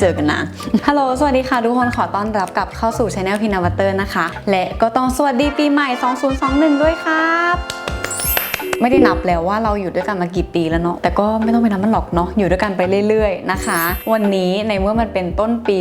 เจอกันนะฮัลโหล สวัสดีค่ะ ทุกคนขอต้อนรับกลับเข้าสู่ช anel พินาวัตเตอร์นะคะ และก็ต้องสวัสดีปีใหม่ 2021 ด้วยครับ ไม่ได้นับแล้วว่าเราอยู่ด้วยกันมากี่ปีแล้วเนาะแต่ก็ไม่ต้องไปนับมันหรอกเนาะอยู่ด้วยกันไปเรื่อยๆนะคะ วันนี้ในเมื่อมันเป็นต้นปี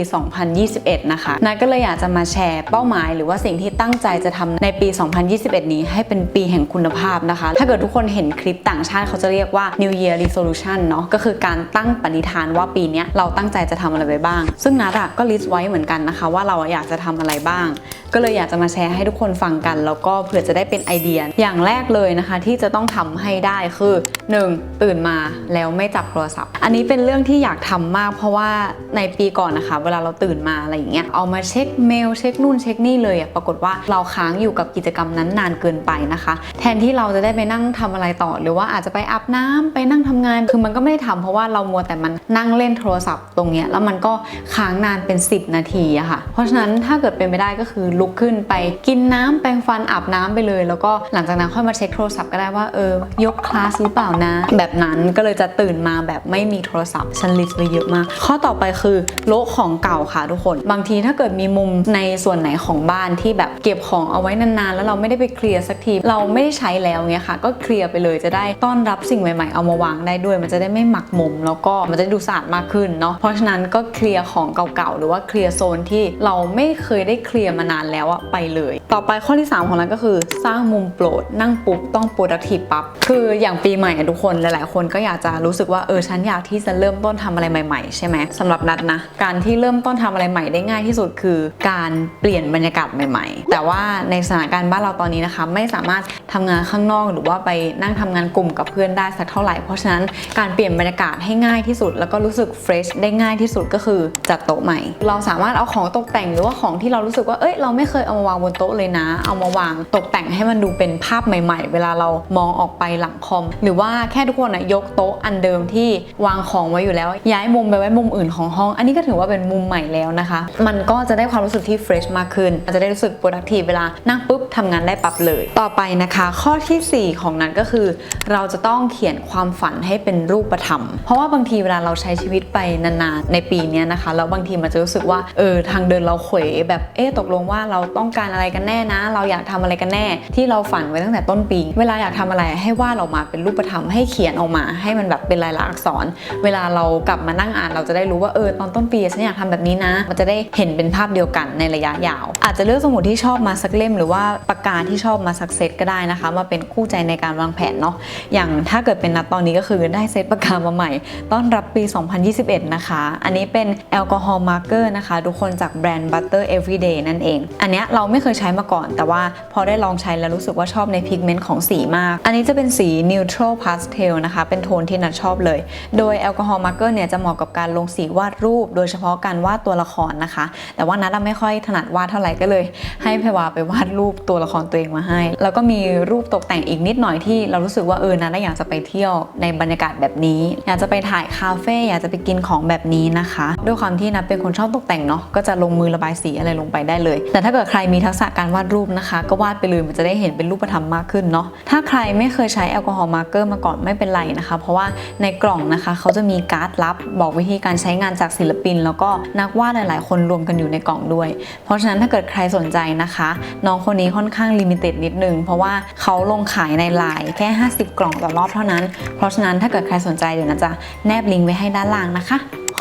2021 นะคะนาก็เลยอยากจะมาแชร์เป้าหมายหรือว่าสิ่งที่ตั้งใจจะทำในปี 2021 นี้ให้เป็นปีแห่งคุณภาพนะคะ ถ้าเกิดทุกคนเห็นคลิปต่างชาติเขาจะเรียกว่า New Year Resolution เนาะก็คือการตั้งปณิธานว่าปีนี้เราตั้งใจจะทำอะไรไปบ้าง ซึ่งนัดอะก็ลิสต์ไว้เหมือนกันนะคะ ว่าเราอะอยากจะทำอะไรบ้างก็เลยอยากจะมาแชร์ให้ทุกคนฟังกัน แล้วก็เผื่อจะได้เป็นไอเดีย อย่างแรกเลยนะคะ ที่จะต้องทำให้ได้คือ 1. ตื่นมาแล้วไม่จับโทรศัพท์ อันนี้เป็นเรื่องที่อยากทำมาก เพราะว่าในปีก่อนนะคะ เวลาเราตื่นมาอะไรอย่างเงี้ยเอามาเช็คเมลเช็คนู่นเช็คนี่เลยอะปรากฏว่าเราค้างอยู่กับกิจกรรมนั้นนานเกินไปนะคะ แทนที่เราจะได้ไปนั่งทำอะไรต่อ หรือว่าอาจจะไปอาบน้ำไปนั่งทำงาน คือมันก็ไม่ได้ทำเพราะว่าเรามัวแต่มันนั่งเล่นโทรศัพท์ตรงเนี้ยแล้วมันก็ค้างนานเป็น 10 นาทีอะค่ะ เพราะฉะนั้นถ้าเกิดเป็นไปได้ก็คือลุกขึ้นไปกินน้ำแปรงฟันอาบน้ำไปเลย แล้วก็หลังจากนั้นค่อยมาเช็คโทรศัพท์ก็ได้ว่าเออยกคลาสหรือเปล่านะ แบบนั้นก็เลยจะตื่นมาแบบไม่มีโทรศัพท์ฉันลิสต์ไว้เยอะมาก ข้อต่อไปคือโละของเก่าค่ะทุกคน บางทีถ้าเกิดมีมุมในส่วนไหนของบ้านที่แบบเก็บของเอาไว้นานๆ แล้วเราไม่ได้ไปเคลียร์สักทีเราไม่ได้ใช้แล้วเงี้ยค่ะ ก็เคลียร์ไปเลยจะได้ต้อนรับสิ่งใหม่ๆ เอามาวางได้ด้วย มันจะได้ไม่หมักหมมแล้วก็มันจะด้ดูสะอาดมากขึ้นเนาะเพราะฉะนั้นก็เคลียร์ของเก่าๆหรือว่าเคลียร์โซนที่เราไม่เคยได้เคลียร์มานานแล้วอะไปเลย ต่อไปข้อที่ 3 ของเราก็คือ สร้างมุมโปรด นั่งปุ๊บต้อง productive ปั๊บคืออย่างปีใหม่อะทุกคนหลาย ๆ คนก็อยากจะรู้สึกว่าเออฉันอยากที่จะเริ่มต้นทำอะไรใหม่ ๆ ใช่ไหมสำหรับนัดนะ การที่เริ่มต้นทำอะไรใหม่ได้ง่ายที่สุดคือการเปลี่ยนบรรยากาศใหม่ ๆ แต่ว่าในสถานการณ์บ้านเราตอนนี้นะคะไม่สามารถทำงานข้างนอกหรือว่าไปนั่งทำงานกลุ่มกับเพื่อนได้สักเท่าไหร่เพราะฉะนั้นการเปลี่ยนบรรยากาศให้ง่ายที่สุด แล้วก็รู้สึกเฟรชได้ง่ายที่สุดก็คือจัดโต๊ะใหม่ เราสามารถเอาของตกแต่งหรือว่าของที่เรารู้สึกว่าเอ้ยเราไม่เคยเอามาวางบนโต๊ะเลยนะ เอามาวางตกแต่งให้มันดูเป็นภาพใหม่ ๆ เวลาเรามองออกไปหลังคอม หรือว่าแค่ทุกคนอะยกโต๊ะอันเดิมที่วางของไว้อยู่แล้ว ย้ายมุมไปไว้มุมอื่นของห้อง อันนี้ก็ถือว่าเป็นมุมใหม่แล้วนะคะ มันก็จะได้ความรู้สึกที่เฟรชมากขึ้นอาจจะได้รู้สึก productive เวลานั่งปุ๊บทำงานได้ปั๊บเลย ต่อไปนะคะ ข้อทีสี่ 4 ของนั้นก็คือ เราจะต้องเขียนความฝันให้เป็นรูปธรรม เพราะว่าบางทีเวลาเราใช้ชีวิตไปนานๆในปีนี้นะคะแล้วบางทีมันจะรู้สึกว่าเออทางเดินเราเขวแบบเอ๊ะตกลงว่าเราต้องการอะไรกันแน่นะ เราอยากทำอะไรกันแน่ ที่เราฝันไว้ตั้งแต่ต้นปี เวลาอยากทำอะไรให้วาดออกมาเป็นรูปธรรมให้เขียนออกมา ให้มันแบบเป็นลายลักษณ์อักษร เวลาเรากลับมานั่งอ่าน เราจะได้รู้ว่าเออตอนต้นปีฉันอยากทำแบบนี้นะ มันจะได้เห็นเป็นภาพเดียวกันในระยะยาว อาจจะเลือกสมุดที่ชอบมาสักเล่ม หรือว่าปากกาที่ชอบมาสักเซตก็ได้นะคะ มาเป็นคู่ใจในการวางแผนเนาะอย่างถ้าเกิดเป็นนัดตอนนี้ก็คือได้เซตปากกามาใหม่ ต้อนรับปี 2021 นะคะ อันนี้เป็นแอลกอฮอล์มาร์เกอร์นะคะ ทุกคนจากแบรนด์ Butter Everyday นั่นเอง อันนี้เราไม่เคยใช้มาก่อน แต่ว่าพอได้ลองใช้แล้วรู้สึกว่าชอบในพิกเมนต์ของสีมาก อันนี้จะเป็นสี neutral pastel นะคะ เป็นโทนที่นัดชอบเลย โดยแอลกอฮอล์มาร์เกอร์เนี่ยจะเหมาะกับการลงสีวาดรูป โดยเฉพาะการวาดตัวละครนะคะ แต่ว่านัดไม่ค่อยถนัดวาดเท่าไหร่ก็เลยให้เพวาไปวาดรูปตัวละครตัวเองมาให้ แล้วก็มีรูปตกแต่งอีกนิดหน่อยที่เรารู้สึกว่าเออนัดอยากจะไปเที่ยวในบรรยากาศแบบนี้ อยากจะไปถ่ายคาเฟ่อยากจะไปกินของแบบนี้นะคะ ด้วยความที่นัดเป็นคนชอบตกแต่งเนาะก็จะลงมือระบายสีอะไรลงไปได้เลย แต่ถ้าเกิดใครมีทักษะการวาดรูปนะคะ ก็วาดไปเลยมันจะได้เห็นเป็นรูปธรรมมากขึ้นเนาะถ้าใครไม่เคยใช้แอลกอฮอล์มาร์กเกอร์มาก่อนไม่เป็นไรนะคะ เพราะว่าในกล่องนะคะเขาจะมีการ์ดลับ บอกวิธีการใช้งานจากศิลปิน แล้วก็นักวาดหลาย ๆ คนรวมกันอยู่ในกล่องด้วย เพราะฉะนั้นถ้าเกิดใครสนใจนะคะ น้องคนนี้ค่อนข้างลิมิเต็ดนิดนึง เพราะว่าเขาลงขายในไลน์แค่ 50 กล่องต่อรอบเท่านั้น เพราะฉะนั้นถ้าเกิดใครสนใจเดี๋ยวนะจะแนบลิงก์ไว้ให้ด้านล่างนะคะ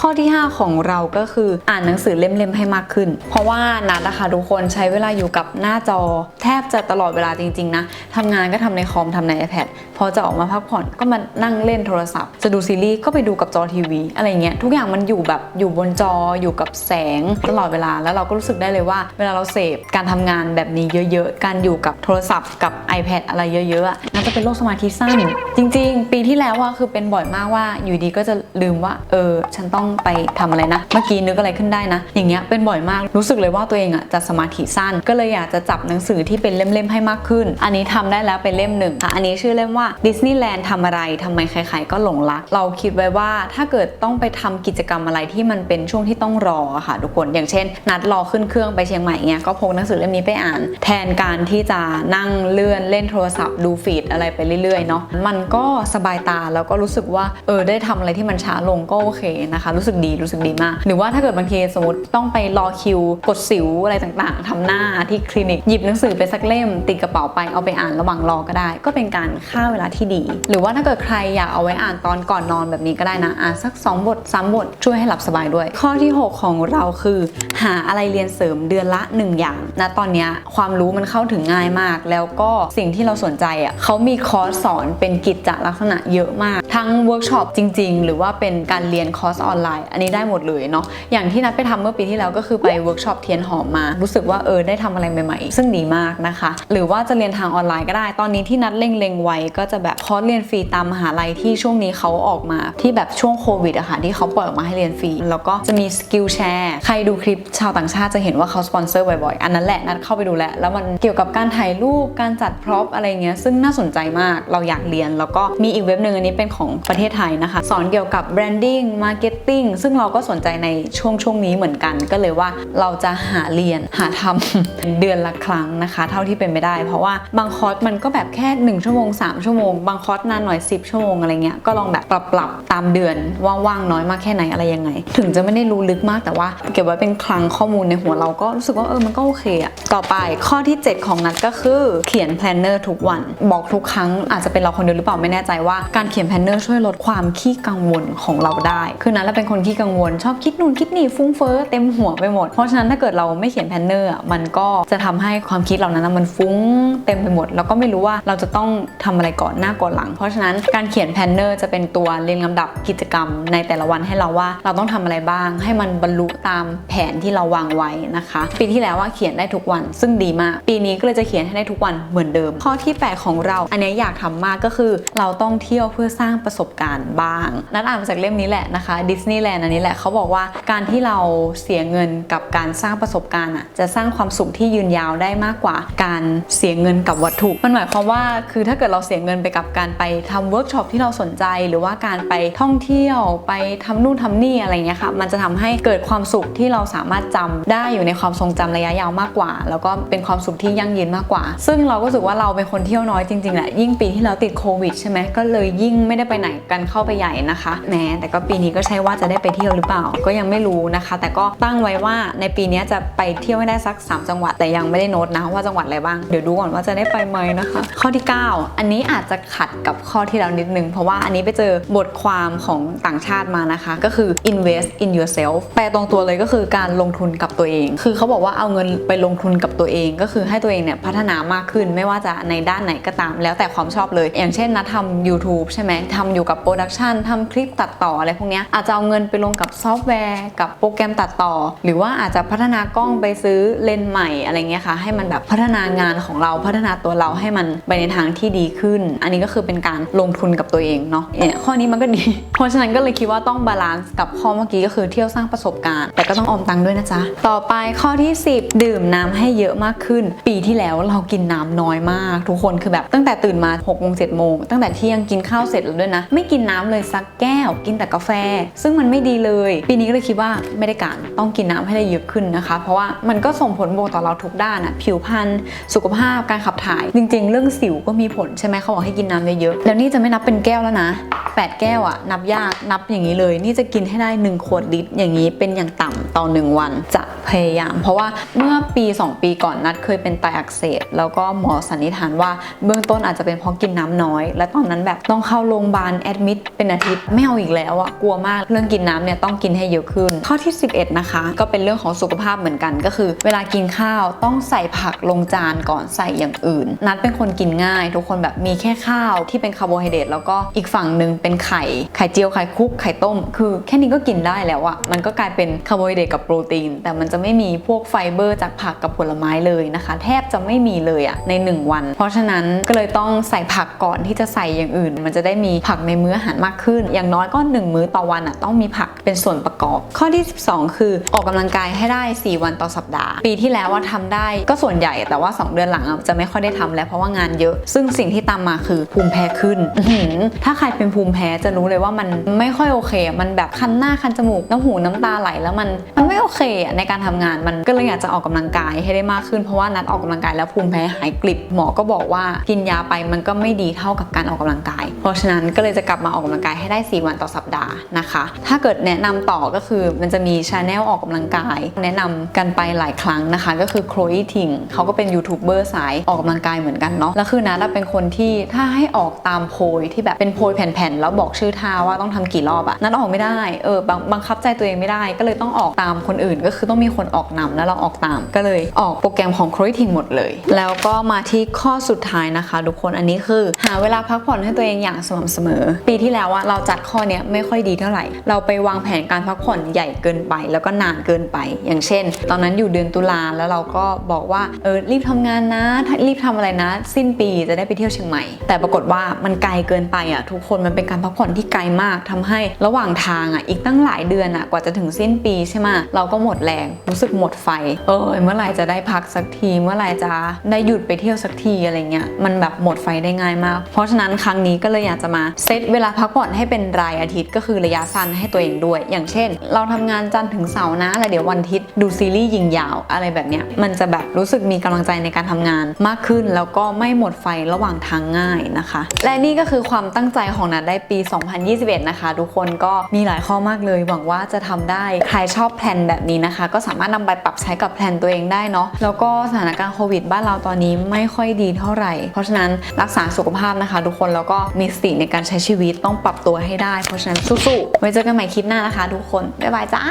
อที่ 5 ของเราก็คืออ่านหนังสือเล่มๆให้มากขึ้น เพราะว่านัดนะคะทุกคนใช้เวลาอยู่กับหน้าจอ แทบจะตลอดเวลาจริง ๆ นะทำงานก็ทำในคอมทำใน iPad พอจะออกมาพักผ่อนก็มานั่งเล่นโทรศัพท์ จะดูซีรีส์ก็ไปดูกับจอทีวี อะไรเงี้ยทุกอย่างมันอยู่แบบอยู่บนจออยู่กับแสงตลอดเวลาแล้วเราก็รู้สึกได้เลยว่า เวลาเราเสพการทำงานแบบนี้เยอะๆ การอยู่กับโทรศัพท์กับ iPad อะไรเยอะๆน่าจะเป็นโรคสมาธิสั้น จริง ๆ ปีที่แล้วอะคือเป็นบ่อยมากว่าอยู่ดีก็จะลืมว่าเออฉันต้องไปทำอะไรนะ เมื่อกี้นึกอะไรขึ้นได้นะ อย่างเงี้ยเป็นบ่อยมากรู้สึกเลยว่าตัวเองอะจะสมาธิสั้น ก็เลยอยากจะจับหนังสือที่เป็นเล่มๆให้มากขึ้น อันนี้ทำได้แล้วเป็นเล่มหนึ่งค่ะอันนี้ชื่อเล่มว่าดิสนีย์แลนด์ทำอะไรทำไมใครๆก็หลงรัก เราคิดไว้ว่าถ้าเกิดต้องไปทำกิจกรรมอะไรที่มันเป็นช่วงที่ต้องรอค่ะทุกคน อย่างเช่น นัดรอขึ้นเครื่องไปเชียงใหม่เงี้ยก็พกหนังสือเล่มนี้ไปอ่าน แทนการที่จะนั่งเลื่อนเล่นโทรศัพท์ดูฟีดอะไรไปเรื่อยๆเนาะมันก็สบายตาแล้วก็รู้สึกว่าเออได้ทำอะไรที่มันช้าลงก็โอเคนะคะรู้สึกสึกดีรู้สึกดีมาก หรือว่าถ้าเกิดบางทีสมมติต้องไปรอคิว กดสิวอะไรต่างๆทำหน้าที่คลินิกหยิบหนังสือไปสักเล่ม ติดกระเป๋าไปเอาไปอ่านระหว่างรอก็ได้ ก็เป็นการฆ่าเวลาที่ดี หรือว่าถ้าเกิดใครอยากเอาไว้อ่านตอนก่อนนอนแบบนี้ก็ได้นะอ่านสัก 2 บท3บทช่วยให้หลับสบายด้วย ข้อที่ 6 ของเราคือ หาอะไรเรียนเสริมเดือนละ 1 อย่างนะตอนนี้ความรู้มันเข้าถึงง่ายมาก แล้วก็สิ่งที่เราสนใจอะเขามีคอร์สสอนเป็นกิจจลักษณะเยอะมาก ทั้งเวิร์กช็อปจริง ๆ หรือว่าเป็นการเรียนคอร์สออนไลน์อันนี้ได้หมดเลยเนาะอย่างที่นัดไปทำเมื่อปีที่แล้วก็คือไปเวิร์กช็อปเทียนหอมมา รู้สึกว่าเออได้ทำอะไรใหม่ๆ ซึ่งดีมากนะคะ หรือว่าจะเรียนทางออนไลน์ก็ได้ ตอนนี้ที่นัดเล็งๆไว้ก็จะแบบคอร์สเรียนฟรีตามมหาลัยที่ช่วงนี้เขาออกมาที่แบบช่วงโควิดอะค่ะที่เขาปล่อยออกมาให้เรียนฟรีแล้วก็จะมีสกิลแชร์ใครดูคลิปชาวต่างชาติจะเห็นว่าเขาสปอนเซอร์บ่อยๆอันนั้นแหละนัดเข้าไปดูแลแล้วมันเกี่ยวกับการถ่ายรูปการจัดพร็อพอะไรเงี้ยซึ่งน่าสนใจมากเราอยากเรียน แล้วก็มีอีกเว็บหนึ่งอันนี้เป็นของประเทศไทยนะคะ สอนเกี่ยวกับ branding marketing ซึ่งเราก็สนใจในช่วงช่วงนี้เหมือนกัน ก็เลยว่าเราจะหาเรียนหาทำเดือนละครั้งนะคะ เท่าที่เป็นไปได้ เพราะว่าบางคอร์สมันก็แบบแค่ 1 ชั่วโมง 3 ชั่วโมง บางคอร์สนานหน่อย 10 ชั่วโมงอะไรเงี้ยก็ลองแบบปรับปรับๆตามเดือนว่าว่างน้อยมากแค่ไหนอะไรยังไง ถึงจะไม่ได้รู้ลึกมากแต่ว่า เก็บไว้เป็นคลังข้อมูลในหัวเราก็รู้สึกว่าเออมันก็โอเคอะต่อไปข้อที่ 7 ของนัดก็คือเขียนแพลนเนอร์ทุกวัน บอกทุกครั้งอาจจะเป็นเราคนเดียวหรือเปล่าไม่แน่ใจว่าการเขียนแพลนเนอร์ช่วยลดความขี้กังวลของเราได้ คือนัดเราเป็นคนขี้กังวล ชอบคิดนู่นคิดนี่ฟุ้งเฟ้อเต็มหัวไปหมด เพราะฉะนั้นถ้าเกิดเราไม่เขียนแพนเนอร์มันก็จะทำให้ความคิดเหล่านั้นมันฟุ้งเต็มไปหมด แล้วก็ไม่รู้ว่าเราจะต้องทำอะไรก่อนหน้าก่อนหลัง เพราะฉะนั้นการเขียนแพนเนอร์จะเป็นตัวเรียงลำดับกิจกรรม ในแต่ละวันให้เราว่าเราต้องทำอะไรบ้าง ให้มันบรรลุตามแผนที่เราวางไว้นะคะ ปีที่แล้วว่าเขียนได้ทุกวัน ซึ่งดีมาก ปีนี้ก็เลยจะเขียนให้ได้ทุกวันเหมือนเดิม ข้อที่ 8 ของเรา อันนี้อยากทำมากก็คือ เราต้องเที่ยวเพื่อสร้างประสบการณ์บ้าง นัดอ่านมาจากเล่มนี้แหละนะคะดิสนียี่แลนด์อันนี้แหละเขาบอกว่าการที่เราเสียเงินกับการสร้างประสบการณ์อะจะสร้างความสุขที่ยืนยาวได้มากกว่า การเสียเงินกับวัตถุมันหมายความว่าคือถ้าเกิดเราเสียเงินไปกับการไปทำเวิร์กช็อปที่เราสนใจ หรือว่าการไปท่องเที่ยวไปทำนู่นทำนี่อะไรเงี้ยค่ะมันจะทำให้เกิดความสุขที่เราสามารถจำได้อยู่ในความทรงจำระยะยาวมากกว่า แล้วก็เป็นความสุขที่ยั่งยืนมากกว่า ซึ่งเราก็รู้สึกว่าเราเป็นคนเที่ยวน้อยจริงๆแหละยิ่งปีที่แล้วติดโควิดใช่ไหมก็เลยยิ่งไม่ได้ไปไหนกันเข้าไปใหญ่นะคะแหมแต่ก็ปีนี้ก็ใช่ว่าจะได้ไปเที่ยวหรือเปล่า ก็ยังไม่รู้นะคะ แต่ก็ตั้งไว้ว่าในปีนี้จะไปเที่ยวให้ได้สัก 3 จังหวัด แต่ยังไม่ได้โน้ตนะว่าจังหวัดอะไรบ้าง เดี๋ยวดูก่อนว่าจะได้ไปไหมนะคะ ข้อที่ 9 อันนี้อาจจะขัดกับข้อที่แล้วนิดนึง เพราะว่าอันนี้ไปเจอบทความของต่างชาติมานะคะ ก็คือ invest in yourself แปลตรงตัวเลยก็คือการลงทุนกับตัวเอง คือเขาบอกว่าเอาเงินไปลงทุนกับตัวเอง ก็คือให้ตัวเองเนี่ยพัฒนามากขึ้นไม่ว่าจะในด้านไหนก็ตาม แล้วแต่ความชอบเลย อย่างเช่นนะทำ YouTube ใช่ไหมทำอยู่กับโปรดักชันทำคลิปตัดต่ออะไรพวกเนี้ยอาจจะเอาเงินไปลงกับซอฟต์แวร์ กับโปรแกรมตัดต่อ หรือว่าอาจจะพัฒนากล้องไปซื้อเลนส์ใหม่อะไรเงี้ยค่ะ ให้มันแบบพัฒนางานของเราพัฒนาตัวเราให้มันไปในทางที่ดีขึ้น อันนี้ก็คือเป็นการลงทุนกับตัวเองเนาะเนี่ยข้อนี้มันก็ดี เพราะฉะนั้นก็เลยคิดว่าต้องบาลานซ์กับข้อเมื่อกี้ก็คือเที่ยวสร้างประสบการณ์ แต่ก็ต้องออมตังค์ด้วยนะจ๊ะต่อไปข้อที่ 10 ดื่มน้ำให้เยอะมากขึ้น ปีที่แล้วเรากินน้ำน้อยมาก ทุกคนคือแบบตั้งแต่ตื่นมา6กโมงเจ็ดโมงตั้งแต่เที่ยงกินข้าวเสร็จแล้วด้วยนะ ไม่กินน้ำเลยสักแก้วกินแต่กาแฟ ซึ่งมันไม่ดีเลย ปีนี้ก็เลยคิดว่าไม่ได้การต้องกินน้ำให้ได้เยอะขึ้นนะคะ เพราะว่ามันก็ส่งผลบวกต่อเราทุกด้านอะผิวพรรณสุขภาพการขับถ่าย จริง ๆ เรื่องสิวก็มีผลใช่ไหมเขาบอกให้กินน้ำเยอะๆแล้วนี่จะไม่นับเป็นแก้วแล้วนะ8 แก้วอะนับยากนับอย่างนี้เลย นี่จะกินให้ได้1ขวดลิตรอย่างนี้เป็นอย่างต่ำต่อ 1 วันจะพยายาม เพราะว่าเมื่อปี 2 ปีก่อนนัดเคยเป็นไตอักเสบแล้วก็หมอสันนิษฐานว่าเบื้องต้นอาจจะเป็นเพราะกินน้ำน้อย และตอนนั้นแบบต้องเข้าโรงพยาบาลแอดมิดเป็นอาทิตย์ไม่เอาอีกแล้วอะกลัวมากเรื่องกินน้ำเนี่ยต้องกินให้เยอะขึ้น ข้อที่ 11 นะคะ ก็เป็นเรื่องของสุขภาพเหมือนกัน ก็คือ เวลากินข้าวต้องใส่ผักลงจานก่อนใส่อย่างอื่น นัดเป็นคนกินง่าย ทุกคนแบบมีแค่ข้าวที่เป็นคาร์โบไฮเดรตแล้วก็อีกฝั่งหนึ่งเป็นไข่ไข่เจียวไข่คลุกไข่ต้ม คือแค่นี้ก็กินได้แล้วอะมันก็กลายเป็นคาร์โบไฮเดรตกับโปรตีน แต่มันจะไม่มีพวกไฟเบอร์จากผักกับผลไม้เลยนะคะ แทบจะไม่มีเลยอะใน 1 วัน เพราะฉะนั้นก็เลยต้องใส่ผักก่อนที่จะใส่อย่างอื่น มันจะได้มีผักในมื้ออาหารมากขึ้น อย่างน้อยก็ 1 มื้อต่อวันอะต้องมีผักเป็นส่วนประกอบ ข้อที่ 12 คือออกกำลังกายให้ได้ 4 วันต่อสัปดาห์ ปีที่แล้วว่าทำได้ก็ส่วนใหญ่แต่ว่า 2 เดือนหลังจะไม่ค่อยได้ทำแล้วเพราะว่างานเยอะ ซึ่งสิ่งที่ตามมาคือภูมิแพ้ขึ้น ถ้าใครเป็นภูมิแพ้จะรู้เลยว่ามันไม่ค่อยโอเค มันแบบคันหน้าคันจมูกน้ำหูน้ำตาไหลแล้วมันมันไม่โอเคในการทำงานมันก็เลยอยากจะออกกำลังกายให้ได้มากขึ้นเพราะว่านัดออกกำลังกายแล้วภูมิแพ้หายกลิบหมอก็บอกว่ากินยาไปมันก็ไม่ดีเท่ากับการออกกำลังกาย เพราะฉะนั้นก็เลยจะกลับมาออกกำลังกายให้ได้ 4 วันต่อสัปดาห์นะคะถ้าเกิดแนะนำต่อก็คือมันจะมีชาแนลออกกำลังกาย แนะนำกันไปหลายครั้งนะคะ ก็คือ Chloe Ting เขาก็เป็นยูทูบเบอร์สายออกกำลังกายเหมือนกันเนาะแล้วคือนัทเป็นคนที่ถ้าให้ออกตามโพยที่แบบเป็นโพยแผ่นๆแล้วบอกชื่อท่าว่าต้องทำกี่รอบอะนัทออกไม่ได้เออบังบังคับใจตัวเองไม่ได้ ก็เลยต้องออกตามคนอื่น ก็คือต้องมีคนออกนำแล้วเราออกตาม ก็เลยออกโปรแกรมของ Chloe Ting หมดเลย แล้วก็มาที่ข้อสุดท้ายนะคะ ทุกคนอันนี้คือ หาเวลาพักผ่อนให้ตัวเองอย่างสม่ำเสมอ ปีที่แล้วอะเราจัดข้อเนี้ยไม่ค่อยดีเท่าไหร่เราราไปวางแผนการพักผ่อนใหญ่เกินไป แล้วก็นานเกินไป อย่างเช่น ตอนนั้นอยู่เดือนตุลาแล้วเราก็บอกว่าเออรีบทำงานนะ รีบทำอะไรนะ สิ้นปีจะได้ไปเที่ยวเชียงใหม่ แต่ปรากฏว่ามันไกลเกินไปอะทุกคนมันเป็นการพักผ่อนที่ไกลมากทำให้ระหว่างทางอะอีกตั้งหลายเดือนอะกว่าจะถึงสิ้นปีใช่ไหมเราก็หมดแรงรู้สึกหมดไฟ เออเมื่อไหร่จะได้พักสักที เมื่อไหร่จะได้หยุดไปเที่ยวสักทีอะไรเงี้ยมันแบบหมดไฟได้ง่ายมาก เพราะฉะนั้นครั้งนี้ก็เลยอยากจะมาเซตเวลาพักผ่อนให้เป็นรายอาทิตย์ก็คือระยะสั้นให้ตัวเองด้วย อย่างเช่น เราทำงานจันทร์ถึงเสาร์นะแล้วเดี๋ยววันอาทิตย์ดูซีรีส์ยิงยาวอะไรแบบเนี้ยมันจะแบบรู้สึกมีกำลังใจในการทำงานมากขึ้น แล้วก็ไม่หมดไฟระหว่างทางง่ายนะคะ และนี่ก็คือความตั้งใจของนัดได้ปี 2021 นะคะ ทุกคนก็มีหลายข้อมากเลย หวังว่าจะทำได้ใครชอบแพลนแบบนี้นะคะ ก็สามารถนำไปปรับใช้กับแพลนตัวเองได้เนาะแล้วก็สถานการณ์โควิดบ้านเราตอนนี้ไม่ค่อยดีเท่าไหร่ เพราะฉะนั้นรักษาสุขภาพนะคะ ทุกคนแล้วก็มีสติในการใช้ชีวิตต้องปรับตัวให้ได้ เพราะฉะนั้นสู้ๆไว้เจอกันใหม่คลิปหน้านะคะทุกคน บ๊ายบายจ้า